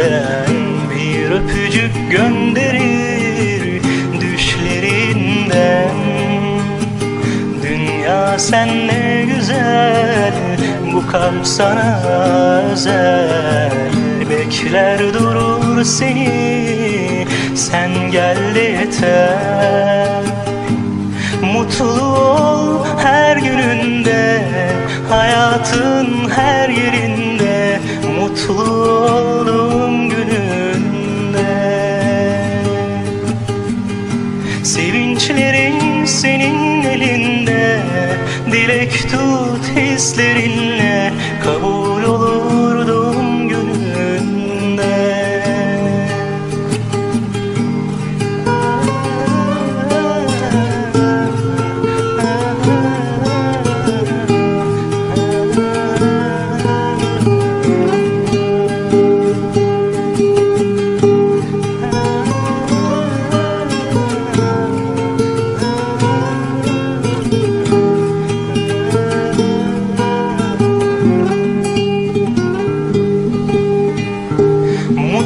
önünden Bir öpücük gönderir düşlerinden. Dünya sen ne güzel Bu kalp sana özel. Bekler durur seni Sen gel yeter. Mutlu ol her gününde Hayatın her yerinde. Mutlu olduğum Sevinçlerin senin elinde Dilek tut hislerinle Kabul olur